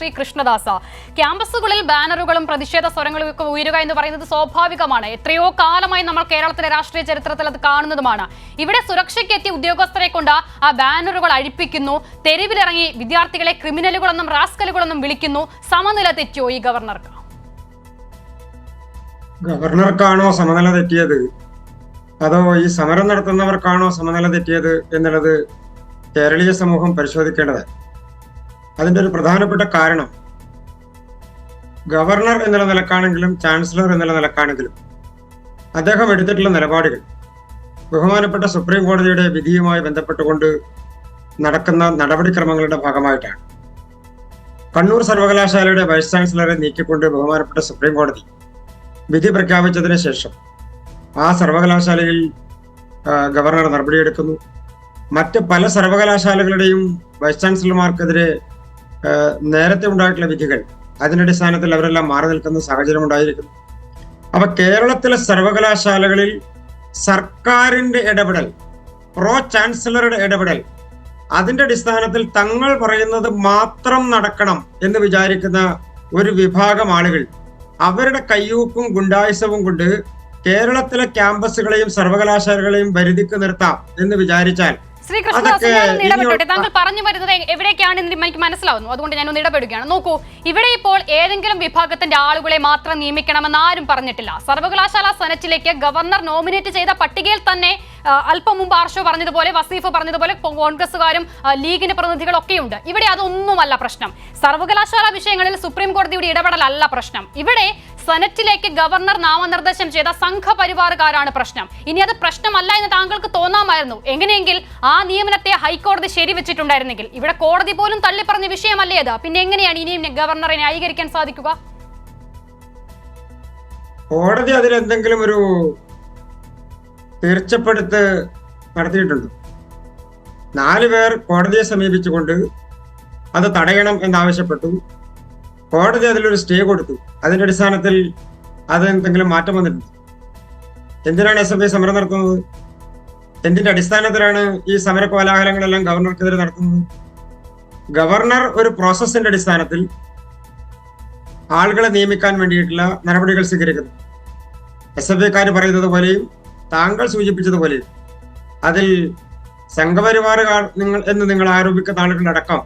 ശ്രീ കൃഷ്ണദാസ ക്യാമ്പസുകളിൽ ബാനറുകളും പ്രതിഷേധ സ്വരങ്ങളും ഒക്കെ ഉയരുക എന്ന് പറയുന്നത് സ്വാഭാവികമാണ്. എത്രയോ കാലമായി നമ്മൾ കേരളത്തിലെ രാഷ്ട്രീയ ചരിത്രത്തിൽ അത് കാണുന്നതുമാണ്. ഇവിടെ സുരക്ഷയ്ക്ക് എത്തിയ ഉദ്യോഗസ്ഥരെ കൊണ്ട് ആ ബാനറുകൾ അഴിപ്പിക്കുന്നു. തെരുവിലിറങ്ങി വിദ്യാർത്ഥികളെ ക്രിമിനലുകളെന്നും റാസ്കലുകളെന്നും വിളിക്കുന്നു. സമനില തെറ്റിയോ ഈ ഗവർണർക്ക്? ഗവർണർക്കാണോ സമനില തെറ്റിയത്? അതോ ഈ സമരം നടത്തുന്നവർക്കാണോ സമനില തെറ്റിയത് എന്നുള്ളത് കേരളീയ സമൂഹം പരിശോധിക്കേണ്ടത് അതിന്റെ ഒരു പ്രധാനപ്പെട്ട കാരണം ഗവർണർ എന്നുള്ള നിലക്കാണെങ്കിലും ചാൻസലർ എന്നുള്ള നിലക്കാണെങ്കിലും അദ്ദേഹം എടുത്തിട്ടുള്ള നിലപാടുകൾ ബഹുമാനപ്പെട്ട സുപ്രീം കോടതിയുടെ വിധിയുമായി ബന്ധപ്പെട്ടുകൊണ്ട് നടക്കുന്ന നടപടിക്രമങ്ങളുടെ ഭാഗമായിട്ടാണ്. കണ്ണൂർ സർവകലാശാലയുടെ വൈസ് ചാൻസലറെ നീക്കിക്കൊണ്ട് ബഹുമാനപ്പെട്ട സുപ്രീം കോടതി വിധി പ്രഖ്യാപിച്ചതിന് ശേഷം ആ സർവകലാശാലയിൽ ഗവർണർ നടപടിയെടുക്കുന്നു. മറ്റ് പല സർവകലാശാലകളുടെയും വൈസ് ചാൻസലർമാർക്കെതിരെ നേരത്തെ ഉണ്ടായിട്ടുള്ള വിധികൾ അതിന്റെ അടിസ്ഥാനത്തിൽ അവരെല്ലാം മാറി നിൽക്കുന്ന സാഹചര്യം ഉണ്ടായിരിക്കുന്നു. അപ്പൊ കേരളത്തിലെ സർവകലാശാലകളിൽ സർക്കാരിന്റെ ഇടപെടൽ പ്രോ ചാൻസലറുടെ ഇടപെടൽ അതിന്റെ അടിസ്ഥാനത്തിൽ തങ്ങൾ പറയുന്നത് മാത്രം നടക്കണം എന്ന് വിചാരിക്കുന്ന ഒരു വിഭാഗം ആളുകൾ അവരുടെ കയ്യൂക്കും ഗുണ്ടായുസവും കൊണ്ട് കേരളത്തിലെ ക്യാമ്പസുകളെയും സർവകലാശാലകളെയും വരുതിക്ക് നിർത്താം എന്ന് വിചാരിച്ചാൽ ശ്രീ കൃഷ്ണദാസ് ഞാനൊന്ന് ഇടപെട്ടോട്ടെ താങ്കൾ പറഞ്ഞു വരുന്നത് എവിടേക്കാണ് എന്ന് എനിക്ക് മനസ്സിലാവുന്നു. അതുകൊണ്ട് ഞാനൊന്ന് ഇടപെടുകയാണ്. നോക്കൂ ഇവിടെ ഇപ്പോൾ ഏതെങ്കിലും വിഭാഗത്തിന്റെ ആളുകളെ മാത്രം നിയമിക്കണമെന്ന് ആരും പറഞ്ഞിട്ടില്ല. സർവകലാശാല സെനറ്റിലേക്ക് ഗവർണർ നോമിനേറ്റ് ചെയ്ത പട്ടികയിൽ തന്നെ അല്പം മുമ്പ് ആർഷോ പറഞ്ഞതുപോലെ വസീഫ് പറഞ്ഞതുപോലെ കോൺഗ്രസുകാരും ലീഗിന്റെ പ്രതിനിധികളൊക്കെ ഉണ്ട് ഇവിടെ അതൊന്നുമല്ല പ്രശ്നം. സർവകലാശാല വിഷയങ്ങളിൽ സുപ്രീം കോടതിയുടെ ഇടപെടലല്ല പ്രശ്നം. ഇവിടെ സെനറ്റിലേക്ക് ഗവർണർ നാമനിർദ്ദേശം ചെയ്ത സംഘപരിവാറുകാരാണ് പ്രശ്നം. ഇനി അത് പ്രശ്നമല്ല എന്ന് താങ്കൾക്ക് തോന്നാമായിരുന്നു. എങ്ങനെയെങ്കിൽ ആ നിയമനത്തെ ഹൈക്കോടതി ശരിവെച്ചിട്ടുണ്ടായിരുന്നെങ്കിൽ. ഇവിടെ കോടതി പോലും തള്ളിപ്പറഞ്ഞ വിഷയമല്ലേ അത്? പിന്നെ എങ്ങനെയാണ് ഇനിയും ഗവർണറെ ന്യായീകരിക്കാൻ സാധിക്കുക? കോടതി അതിൽ എന്തെങ്കിലും ഒരു തീർച്ചപ്പെടുത്ത് നടത്തിയിട്ടുണ്ട്. നാല് പേർ കോടതിയെ സമീപിച്ചുകൊണ്ട് അത് തടയണം എന്നാവശ്യപ്പെട്ടു. കോടതി അതിലൊരു സ്റ്റേ കൊടുത്തു. അതിന്റെ അടിസ്ഥാനത്തിൽ അത് എന്തെങ്കിലും മാറ്റം വന്നിട്ടുണ്ട്. എന്തിനാണ് എസ് എഫ് ഐ സമരം നടത്തുന്നത്? എന്തിന്റെ അടിസ്ഥാനത്തിലാണ് ഈ സമര കോലാഹലങ്ങളെല്ലാം ഗവർണർക്കെതിരെ നടത്തുന്നത്? ഗവർണർ ഒരു പ്രോസസ്സിന്റെ അടിസ്ഥാനത്തിൽ ആളുകളെ നിയമിക്കാൻ വേണ്ടിയിട്ടുള്ള നടപടികൾ സ്വീകരിക്കുന്നു. എസ് എഫ് ഐക്കാർ പറയുന്നത് പോലെയും താങ്കൾ സൂചിപ്പിച്ചതുപോലെയും അതിൽ സംഘപരിവാറുകാർ നിങ്ങൾ എന്ന് നിങ്ങൾ ആരോപിക്കുന്ന ആളുകളടക്കം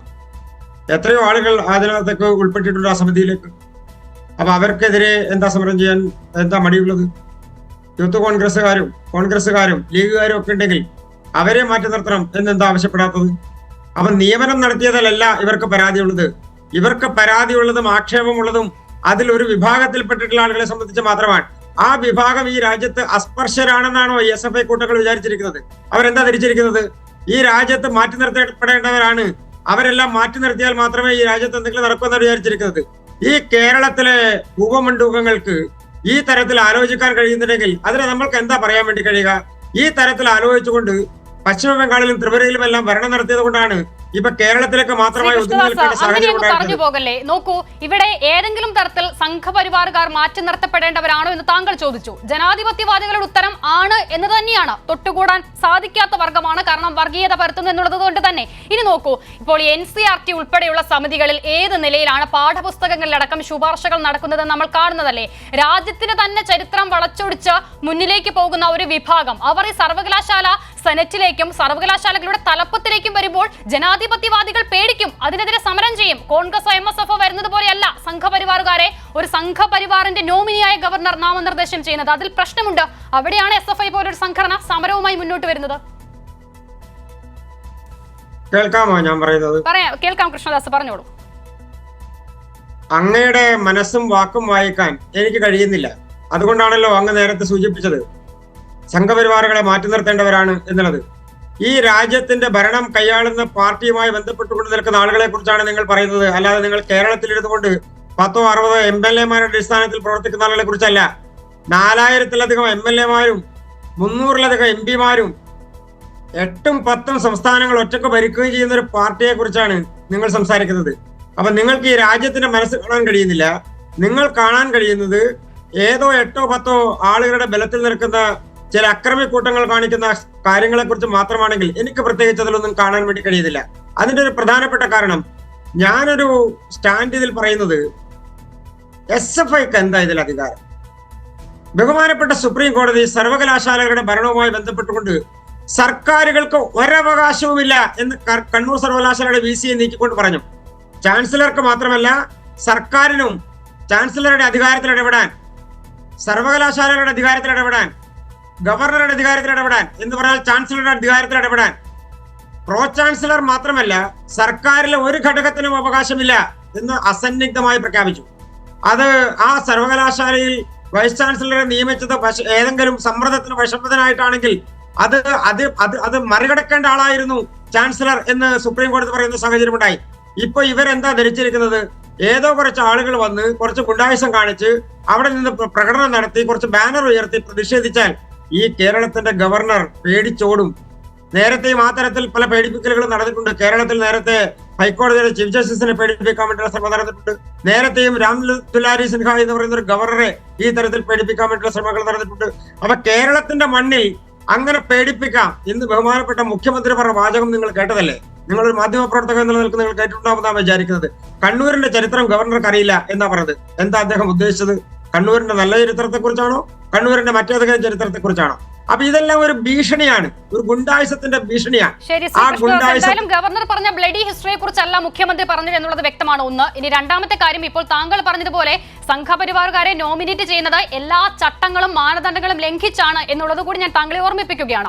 എത്രയോ ആളുകൾ അതിനകത്തേക്ക് ഉൾപ്പെട്ടിട്ടുണ്ട് ആ സമിതിയിലേക്ക്. അപ്പൊ അവർക്കെതിരെ എന്താ സമരം ചെയ്യാൻ എന്താ മടിയുള്ളത്? യൂത്ത് കോൺഗ്രസ്സുകാരും കോൺഗ്രസ്സുകാരും ലീഗുകാരും ഒക്കെ ഉണ്ടെങ്കിൽ അവരെ മാറ്റി നിർത്തണം എന്നെന്താ ആവശ്യപ്പെടാത്തത്? അപ്പൊ നിയമനം നടത്തിയതിലല്ല ഇവർക്ക് പരാതിയുള്ളത്. ഇവർക്ക് പരാതിയുള്ളതും ആക്ഷേപമുള്ളതും അതിൽ ഒരു വിഭാഗത്തിൽപ്പെട്ടിട്ടുള്ള ആളുകളെ സംബന്ധിച്ച് മാത്രമാണ്. ആ വിഭാഗം ഈ രാജ്യത്ത് അസ്പർശരാണെന്നാണോ എസ് എഫ് ഐ കൂട്ടങ്ങൾ വിചാരിച്ചിരിക്കുന്നത്? അവരെന്താ ധരിച്ചിരിക്കുന്നത്? ഈ രാജ്യത്ത് മാറ്റി നിർത്തപ്പെടേണ്ടവരാണ് അവരെല്ലാം മാറ്റി നിർത്തിയാൽ മാത്രമേ ഈ രാജ്യത്ത് എന്തെങ്കിലും നടക്കുമെന്നാണ് വിചാരിച്ചിരിക്കുന്നത്. ഈ കേരളത്തിലെ ഉപമണ്ഡൂകങ്ങൾക്ക് ഈ തരത്തിൽ ആലോചിക്കാൻ കഴിയുന്നുണ്ടെങ്കിൽ അതിന് നമ്മൾക്ക് എന്താ പറയാൻ വേണ്ടി കഴിയുക? ഈ തരത്തിൽ ആലോചിച്ചുകൊണ്ട് പശ്ചിമ ബംഗാളിലും ത്രിപുരയിലും എല്ലാം ഭരണം നടത്തിയത് കൊണ്ടാണ് ഇപ്പൊ കേരളത്തിലേക്ക് മാത്രമായി പറഞ്ഞു പോകല്ലേ? നോക്കൂ ഇവിടെ ഏതെങ്കിലും തരത്തിൽ സംഘപരിവാറുകാർ മാറ്റി നിർത്തപ്പെടേണ്ടവരാണോ എന്ന് താങ്കൾ ചോദിച്ചു. ജനാധിപത്യവാദികളുടെ ഉത്തരം ആണ് എന്ന് തന്നെയാണ്. തൊട്ടുകൂടാൻ സാധിക്കാത്ത വർഗമാണ് കാരണം വർഗീയത പരത്തുന്നു എന്നുള്ളത് കൊണ്ട് തന്നെ. ഇനി നോക്കൂ ഇപ്പോൾ എൻ സി ആർ ടി ഉൾപ്പെടെയുള്ള സമിതികളിൽ ഏത് നിലയിലാണ് പാഠപുസ്തകങ്ങളിലടക്കം ശുപാർശകൾ നടക്കുന്നത് നമ്മൾ കാണുന്നതല്ലേ? രാജ്യത്തിന് തന്നെ ചരിത്രം വളച്ചൊടിച്ച് മുന്നിലേക്ക് പോകുന്ന ഒരു വിഭാഗം. അവർ ഈ സർവകലാശാല സെനറ്റിലേക്കും സർവകലാശാലകളുടെ തലപ്പത്തിലേക്കും വരുമ്പോൾ ജനാധിപത്യവാദികൾ പേടിക്കും. അതിനെതിരെ സമരം ചെയ്യും. കോൺഗ്രസ് എം എസ് എഫ് വരുന്നത് പോലെയല്ല സംഘപരിവാറുകാരെ ഒരു സംഘപരിവാറിന്റെ നോമിനിയായ ഗവർണർ നാമനിർദ്ദേശം ചെയ്യുന്നത്. അതിൽ പ്രശ്നമുണ്ട്. അവിടെയാണ് എസ് എഫ് ഐ പോലൊരു സംഘടന സമരവുമായി മുന്നോട്ട് വരുന്നത്. കേൾക്കാമോ? ഞാൻ പറയുന്നത്? പറയാം. കേൾക്കാം കൃഷ്ണദാസ്. പറഞ്ഞോളൂ. അങ്ങയുടെ മനസ്സും വാക്കും വായിക്കാൻ എനിക്ക് കഴിയുന്നില്ല. അതുകൊണ്ടാണല്ലോ അങ്ങ് നേരത്തെ സൂചിപ്പിച്ചത്. സംഘപരിവാറുകളെ മാറ്റി നിർത്തേണ്ടവരാണ് എന്നുള്ളത്. ഈ രാജ്യത്തിന്റെ ഭരണം കൈയാളുന്ന പാർട്ടിയുമായി ബന്ധപ്പെട്ടുകൊണ്ട് നിൽക്കുന്ന ആളുകളെ കുറിച്ചാണ് നിങ്ങൾ പറയുന്നത്. അല്ലാതെ നിങ്ങൾ കേരളത്തിൽ ഇരുന്നുകൊണ്ട് പത്തോ അറുപതോ എം എൽ എമാരുടെ അടിസ്ഥാനത്തിൽ പ്രവർത്തിക്കുന്ന ആളുകളെ കുറിച്ചല്ല. നാലായിരത്തിലധികം എം എൽ എമാരും മുന്നൂറിലധികം എം പിമാരും എട്ടും പത്തും സംസ്ഥാനങ്ങൾ ഒറ്റയ്ക്ക് ഭരിക്കുകയും ചെയ്യുന്ന ഒരു പാർട്ടിയെ കുറിച്ചാണ് നിങ്ങൾ സംസാരിക്കുന്നത്. അപ്പൊ നിങ്ങൾക്ക് ഈ രാജ്യത്തിന്റെ മനസ്സ് കാണാൻ കഴിയുന്നില്ല. നിങ്ങൾ കാണാൻ കഴിയുന്നത് ഏതോ എട്ടോ പത്തോ ആളുകളുടെ ബലത്തിൽ നിൽക്കുന്ന ചില അക്രമി കൂട്ടങ്ങൾ കാണിക്കുന്ന കാര്യങ്ങളെ കുറിച്ച് മാത്രമാണെങ്കിൽ എനിക്ക് പ്രത്യേകിച്ച് അതിലൊന്നും കാണാൻ വേണ്ടി കഴിയുന്നില്ല. അതിന്റെ ഒരു പ്രധാനപ്പെട്ട കാരണം ഞാനൊരു സ്റ്റാൻഡ് ഇതിൽ പറയുന്നത് എസ് എഫ് ഐക്ക് എന്താ ഇതിൽ അധികാരം? ബഹുമാനപ്പെട്ട സുപ്രീം കോടതി സർവകലാശാലകളുടെ ഭരണവുമായി ബന്ധപ്പെട്ടുകൊണ്ട് സർക്കാരുകൾക്ക് ഒരവകാശവുമില്ല എന്ന് കണ്ണൂർ സർവകലാശാലയുടെ വി സിയെ നീക്കിക്കൊണ്ട് പറഞ്ഞു. ചാൻസലർക്ക് മാത്രമല്ല സർക്കാരിനും ചാൻസലറുടെ അധികാരത്തിൽ ഇടപെടാൻ സർവകലാശാലകളുടെ അധികാരത്തിൽ ഇടപെടാൻ ഗവർണറുടെ അധികാരത്തിൽ ഇടപെടാൻ എന്ന് പറഞ്ഞാൽ ചാൻസലറുടെ അധികാരത്തിൽ ഇടപെടാൻ. പ്രോ ചാൻസലർ മാത്രമല്ല സർക്കാരിലെ ഒരു ഘടകത്തിനും അവകാശമില്ല എന്ന് അസന്നിഗ്ധമായി പ്രഖ്യാപിച്ചു. അത് ആ സർവകലാശാലയിൽ വൈസ് ചാൻസലറെ നിയമിച്ചത് ഏതെങ്കിലും സമ്മർദ്ദത്തിന് വിഷമതനായിട്ടാണെങ്കിൽ അത് അത് അത് അത് മറികടക്കേണ്ട ആളായിരുന്നു ചാൻസലർ എന്ന് സുപ്രീം കോടതി പറയുന്ന സാഹചര്യമുണ്ടായി ഇപ്പൊ ഇവരെന്താ ധരിച്ചിരിക്കുന്നത്? ഏതോ കുറച്ച് ആളുകൾ വന്ന് കുറച്ച് ഗുണ്ടായുസം കാണിച്ച് അവിടെ നിന്ന് പ്രകടനം നടത്തി കുറച്ച് ബാനർ ഉയർത്തി പ്രതിഷേധിച്ചാൽ ഈ കേരളത്തിന്റെ ഗവർണർ പേടിച്ചോടും. നേരത്തെയും ആ തരത്തിൽ പല പേടിപ്പിക്കലുകളും നടന്നിട്ടുണ്ട്. കേരളത്തിൽ നേരത്തെ ഹൈക്കോടതിയുടെ ചീഫ് ജസ്റ്റിസിനെ പേടിപ്പിക്കാൻ വേണ്ടിയുള്ള ശ്രമം നടന്നിട്ടുണ്ട്. നേരത്തെയും രാം തുലാരി സിൻഹ എന്ന് പറയുന്ന ഒരു ഗവർണറെ ഈ തരത്തിൽ പേടിപ്പിക്കാൻ വേണ്ടിയുള്ള ശ്രമങ്ങൾ നടന്നിട്ടുണ്ട്. അപ്പൊ കേരളത്തിന്റെ മണ്ണിൽ അങ്ങനെ പേടിപ്പിക്കാം എന്ന് ബഹുമാനപ്പെട്ട മുഖ്യമന്ത്രി പറഞ്ഞ വാചകം നിങ്ങൾ കേട്ടതല്ലേ? നിങ്ങളൊരു മാധ്യമ പ്രവർത്തകൻ എന്നുള്ള നിലയ്ക്ക് നിങ്ങൾ കേട്ടിട്ടുണ്ടാവുന്നതാണ് വിചാരിക്കുന്നത്. കണ്ണൂരിന്റെ ചരിത്രം ഗവർണർക്ക് അറിയില്ല എന്നാ പറഞ്ഞത്. എന്താ അദ്ദേഹം ഉദ്ദേശിച്ചത്? കണ്ണൂരിന്റെ നല്ല ചരിത്രത്തെ കുറിച്ചാണോ കണ്ണൂരിന്റെ മറ്റേതെങ്കിലും ചരിത്രത്തെ കുറിച്ചാണോ അപ്പൊ ഇതെല്ലാം ഒരു ഭീഷണിയാണ്. ഒരു ഗുണ്ടായുസത്തിന്റെ ഭീഷണിയാണ്. ശരി എന്തായാലും ഗവർണർ പറഞ്ഞ ബ്ലഡി ഹിസ്റ്ററിയെ കുറിച്ചല്ല മുഖ്യമന്ത്രി പറഞ്ഞത് എന്നുള്ളത് വ്യക്തമാണ്. ഒന്ന് ഇനി രണ്ടാമത്തെ കാര്യം ഇപ്പോൾ താങ്കൾ പറഞ്ഞതുപോലെ സംഘപരിവാറുകാരെ നോമിനേറ്റ് ചെയ്യുന്നത് എല്ലാ ചട്ടങ്ങളും മാനദണ്ഡങ്ങളും ലംഘിച്ചാണ് എന്നുള്ളത് കൂടി ഞാൻ താങ്കളെ ഓർമ്മിപ്പിക്കുകയാണ്.